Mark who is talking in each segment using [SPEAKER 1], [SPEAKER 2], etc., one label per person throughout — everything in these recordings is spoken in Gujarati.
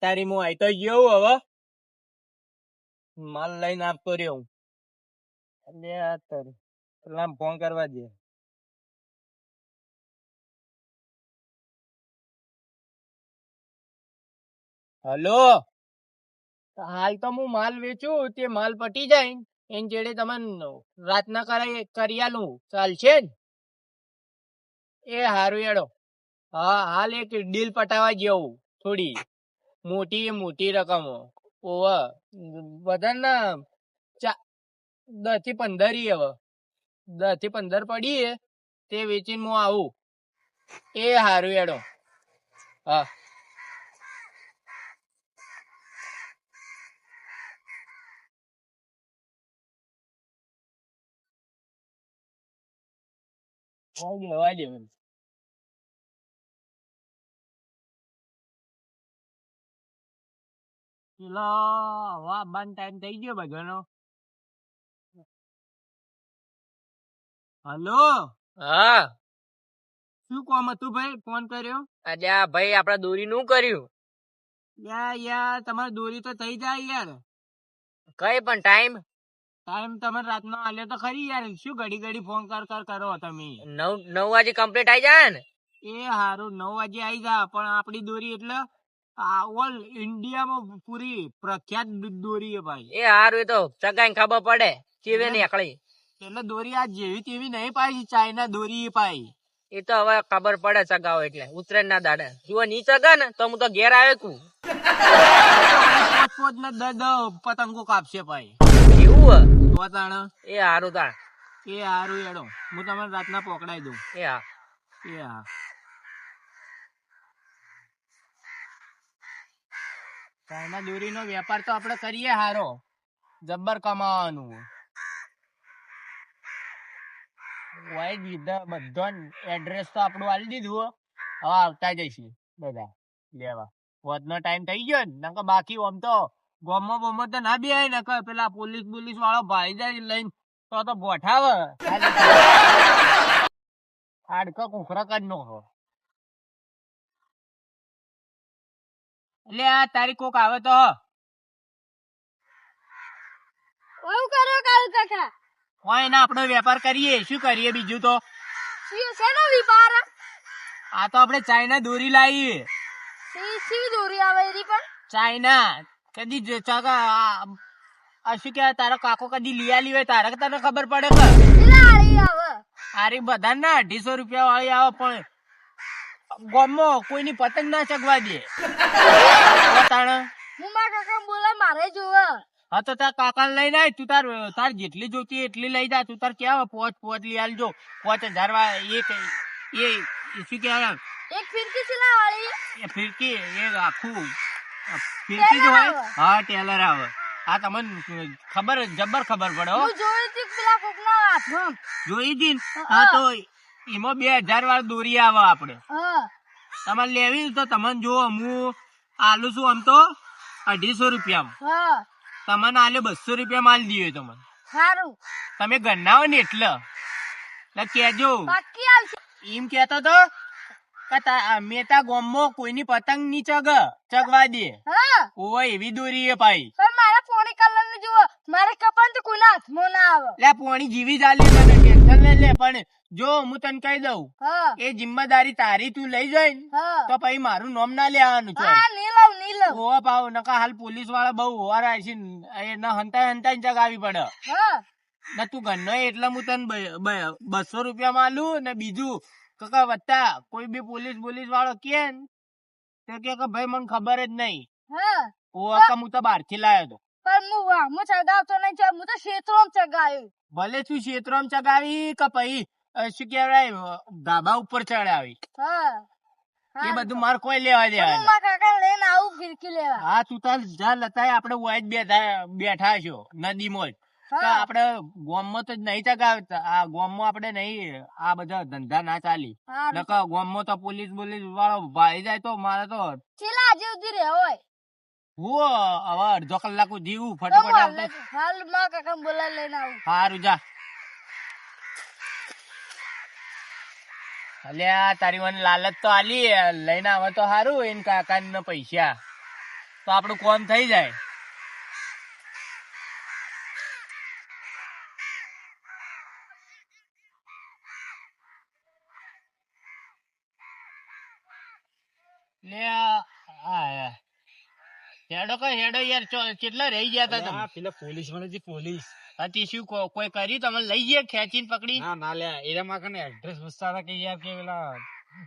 [SPEAKER 1] તારી હું આઈ તો ગયો હવે. માલ લઈને આપતો રહ્યો હું. અલ્યા તારી પેલા ફોન કરવા દે. હલો? હાલ તો હું માલ વેચું, તે માલ પટી જાય. એન જેડે તમને રાતના કરાઈ કરી આલું. ચાલશે ને? એ હારું એડો હા, હાલ એક ડીલ પટાવા જેવું થોડી. મોટી મોટી રકમો. ઓવ બધાના દસથી પંદર હવે. દસથી પંદર પડી તે વેચીને હું આવું. એ હારું એડો હા. વાઈ દે વાઈ પેલો વાહ બંધ ટાઈમ થઈ ગયો બધાનો હલો
[SPEAKER 2] હા
[SPEAKER 1] શું કોમ હતું ભાઈ ફોન કર્યો
[SPEAKER 2] અલ્યા ભાઈ આપડે દોરી નું કર્યું
[SPEAKER 1] યાર યાર તમારી દોરી તો થઈ જાય યાર
[SPEAKER 2] કઈ પણ ટાઈમ
[SPEAKER 1] ટાઈમ તમે રાતનો આલ્યો તો ખરી યાર શું ઘડી ઘડી ફોન કર કર કરો તમે
[SPEAKER 2] નવ નવ વાગે કમ્પ્લીટ આઈ જાય ને
[SPEAKER 1] એ હારું નવ વાગે આવી જા પણ આપડી દોરી એટલે આ ઓલ ઇન્ડિયામાં પૂરી પ્રખ્યાત દોરી છે ભાઈ.
[SPEAKER 2] એ હારું એ તો સગાઈ ખબર પડે. કેવે નીકળી?
[SPEAKER 1] એટલે દોરી આ જેવી તેવી નહીં પાઈ ચાઇના દોરી પાઈ
[SPEAKER 2] એ તો હવે ખબર પડે સગાઓ એટલે. ઉતરેન ના દાડે. જુઓ ની સગા ને તો હું તો ઘેર આવે કુ
[SPEAKER 1] પોત ને પતંગો કાપશે ભાઈ.
[SPEAKER 2] એવું?
[SPEAKER 1] તો તાણ.
[SPEAKER 2] એ હારું તાણ.
[SPEAKER 1] એ હારું એડો હું તમને રાતના પકડાઈ દઉં.
[SPEAKER 2] એ હા.
[SPEAKER 1] એ હા. ચાઇના દોરીનો વેપાર તો આપણે કરીએ હારો. જબ્બર કમાવાનું. વાઈ દીધા બધો એડ્રેસ તો આપણું આલી દીધું હવે આવતા જઈશું બધા. લેવા. વધનો ટાઈમ થઈ ગયો ને, નકર બાકી આમ તો ગોમો બોમો તો ના બે નકર પેલા પોલીસ પોલીસ વાળો ભાઈ જાય લઈને તો તો બોઠાવ હાડકા કુખરા કાઢ નો હો એટલે આ તારી કોક આવે તો હ.
[SPEAKER 3] કરો કાલ કાકા?
[SPEAKER 1] હોય ને આપણો વેપાર કરીએ. શું કરીએ બીજું તો?
[SPEAKER 3] શેનો વેપાર?
[SPEAKER 1] આ તો આપણે ચાઇના દોરી લાવીએ.
[SPEAKER 3] શી દોરી આવે એરી પણ?
[SPEAKER 1] ચાઇના. કદી આ- શું કે તારો કાકો કદી લઈ લીવે હોય તારે તને ખબર પડે કે?
[SPEAKER 3] કેટલા આવે.
[SPEAKER 1] આરી બધા ના અઢીસો રૂપિયા વાળી આવે પણ. ગામમાં કોઈની પતંગ ના ચગવા દે.
[SPEAKER 3] હું મારા કાકા બોલા મારે જોવે.
[SPEAKER 1] હા તો તાર કાકા લઈને આય તું તાર તાર જેટલી જોતી એટલી લઈ જા તું તાર કેવા પોચ પોચ લઈ આલજો. પોચ હજાર એક એ શું કહેવાય
[SPEAKER 3] એક ફિરકી સિલા વાળી
[SPEAKER 1] એ ફિરકી એ આખું ફિરકી જો હોય? હા ટેલર આવે. આ તમને ખબર જબર ખબર પડે હો.
[SPEAKER 3] હું જોઈ હતી પેલા કોકના હાથમાં.
[SPEAKER 1] જોઈ હતી હા તો એમાં બે હજાર વાળા દોરી આવે
[SPEAKER 3] આપડે.
[SPEAKER 1] તમારે લેવી તો તમને જો હું આલુ છું આમ તો અઢીસો
[SPEAKER 3] રૂપિયા
[SPEAKER 1] તમને આલે બસો રૂપિયા માલ દીયો તમને.
[SPEAKER 3] સારું
[SPEAKER 1] તમે હો ને એટલે. એટલે કેજો એમ કેતો તો કે તા- મેં તા ગામમાં કોઈની પતંગની ચગ ચગવા દે.
[SPEAKER 3] હા.
[SPEAKER 1] એવી દોરી એ ભાઈ.
[SPEAKER 3] મારા ફોન કલર ને જુઓ મારે કપન તો કોઈના હાથમાં ના આવે.
[SPEAKER 1] લે પોણી જીવી જાલી મને ટેન્શન લે લે પણ જો હું તને કહી દઉં
[SPEAKER 3] હા.
[SPEAKER 1] એ જિમ્મેદારી તારી તું લઈ જાય ને
[SPEAKER 3] હા.
[SPEAKER 1] તો પછી મારું નામ ના લેવાનું છે.
[SPEAKER 3] હા નહીં લઉં નહીં લઉં.
[SPEAKER 1] ઓવા પાવ નકા હાલ પોલીસવાળા બહુ હોવારા છે એ ન હંતાય હંતાય જગાવી પડે.
[SPEAKER 3] હા.
[SPEAKER 1] ને તું ગન્નો એટલે હું તને બસો રૂપિયા માલુ ને બીજું કકા વત્તા કોઈ બી પોલીસ પોલીસ વાળો કે તો કે ભાઈ મને ખબર જ નહીં.
[SPEAKER 3] હા.
[SPEAKER 1] ઓ હું તો બહારથી લાયો તો.
[SPEAKER 3] ચગાવતો નહીં છે હું તો ક્ષેત્રોમાં ચગાવ્યું
[SPEAKER 1] ભલે તું ક્ષેત્રમાં ચગાવી કે પછી શું કહેવાય ધાબા ઉપર ચડાવી.
[SPEAKER 3] હા
[SPEAKER 1] એ બધું માર કોઈ લેવા
[SPEAKER 3] હું
[SPEAKER 1] દેવા
[SPEAKER 3] મારા કાકા લઈને આવું ફિરકી લેવા.
[SPEAKER 1] હા તું તાર જા લતાય આપણે વાય બેઠા બેઠા છો નદીમાં જ. આપણે ગોમમાં તો નહીં ચગાવતા. આ ગોમમાં આપણે નહીં આ બધા ધંધા ના ચાલી.
[SPEAKER 3] ગોમ
[SPEAKER 1] નકર ગોમમાં તો પોલીસ બોલીસ વાળો ભાઈ જાય તો મારે તો
[SPEAKER 3] છેલ્લા આજે સુધી રહે
[SPEAKER 1] હું હવે અડધો કલાક જીવું ફટાફટ આવતો
[SPEAKER 3] હાલમાં કાકા બોલા લઈને આવું.
[SPEAKER 1] સારું જા. અલ્યા તારી મને લાલચ તો આલી. લઈને આવે તો સારું એને કાકા પૈસા. તો આપણું કોમ થઈ જાય. લે આ- આ. હેડો કઈ હેડો યાર કેટલા રહી ગયા તા તમે?
[SPEAKER 4] પેલા પોલીસ મળે જે પોલીસ.
[SPEAKER 1] હતી શું કો- કોઈ કરી તમે? લઈ ગયા ખેંચીને પકડી?
[SPEAKER 4] ના ના લે એરા માં કને એડ્રેસ પૂછતા હતા કે યાર કે પેલા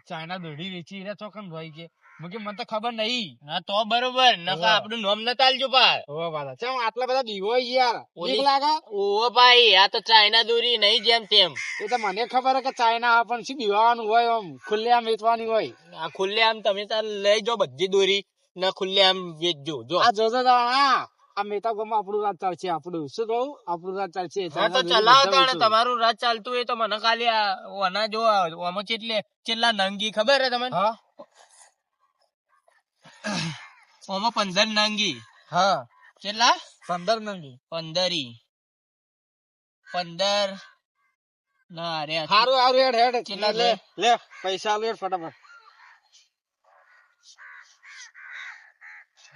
[SPEAKER 4] ચાઇના દોડી વેચી એરા ચોકન ભાઈ કે. મેં મને તો ખબર નહીં.
[SPEAKER 1] હા તો બરોબર નકા. આપણું નામ ન તાલજો પાર.
[SPEAKER 4] ઓ બાલા ચમ આટલા બધા દીવો યાર. એક લાગા?
[SPEAKER 1] ઓ ભાઈ આ તો ચાઇના દોરી નહીં જેમ તેમ.
[SPEAKER 4] એ તો મને ખબર હે કે ચાઇના આપણ પણ શું દીવાનું હોય આમ? ખુલ્લે આમ વેચવાની હોય.
[SPEAKER 1] આ ખુલ્લે આમ તમે તાર લઈ જાઓ બધી દોરી. ના ખુલ્લે આમ વેચજો જો.
[SPEAKER 4] આ જોજો તો આ મેતા ગામમાં આપણું રાત ચાલશે આપણું. શું કહું? આપણું રાત ચાલશે
[SPEAKER 1] હા તો ચલાવો તાણે તમારું રાત ચાલતું હોય તો મને ખાલી આ ઓના જો આમાં ચેટલે ચેટલા નંગી ખબર હે તમને?
[SPEAKER 4] હા.
[SPEAKER 1] ઓમાં પંદર નંગી.
[SPEAKER 4] હા.
[SPEAKER 1] ચેટલા?
[SPEAKER 4] પંદર નંગી.
[SPEAKER 1] પંદરી. પંદર. ના રે આ
[SPEAKER 4] હારું હારું હેડ હેડ.
[SPEAKER 1] કેટલા
[SPEAKER 4] લે? લે પૈસા લે ફટાફટ.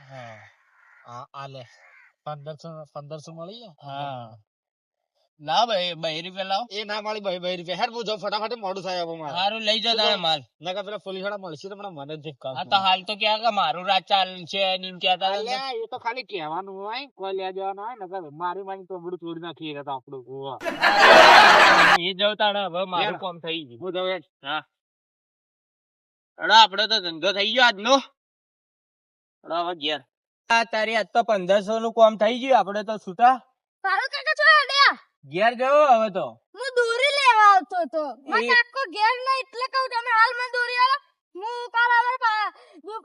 [SPEAKER 1] હા
[SPEAKER 4] હા આ પંદરસો પંદરસો મળી
[SPEAKER 1] હા. લાવ ભાઈ બે રૂપિયા લાવ.
[SPEAKER 4] એ ના મળી ભાઈ ભાઈ રૂપિયા. હેડ હું જાઉં ફટાફટ મોડું થાય હવે મારે.
[SPEAKER 1] સારું લઈ જાઓ તારે માલ.
[SPEAKER 4] નકર પેલા પોલીસવાળા મળશે તો મને મને જ કામ
[SPEAKER 1] આ તો હાલ તો ક્યાં કે મારું રાત ચાલ છે ને એમ કહેતા
[SPEAKER 4] અલ્યા, એ તો ખાલી કહેવાનું હોય કોઈ લેવા જવાનું હોય નકર મારી મારી તો બધું તોડી નાખી તા આપણું.
[SPEAKER 1] એ જવું તાણે હવે મારું. કામ થઈ ગયું.
[SPEAKER 4] હું હેડ.
[SPEAKER 1] અડો આપડે તો ધંધો થઈ ગયો આજનો. અડો ઘેર. આ તારી આજ તો પંદરસો નું કોમ થઈ ગયું આપડે તો છૂટા.
[SPEAKER 3] તારું કાકા છો અડ્યા
[SPEAKER 1] ઘેર જવો હવે તો.
[SPEAKER 3] હું દોરી લેવા આવતો તો
[SPEAKER 1] મને
[SPEAKER 3] આખો ઘેર નહીં એટલે કહું તમે હાલમાં દોરી આલો. હું કાલ આવે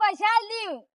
[SPEAKER 3] પૈસા આલી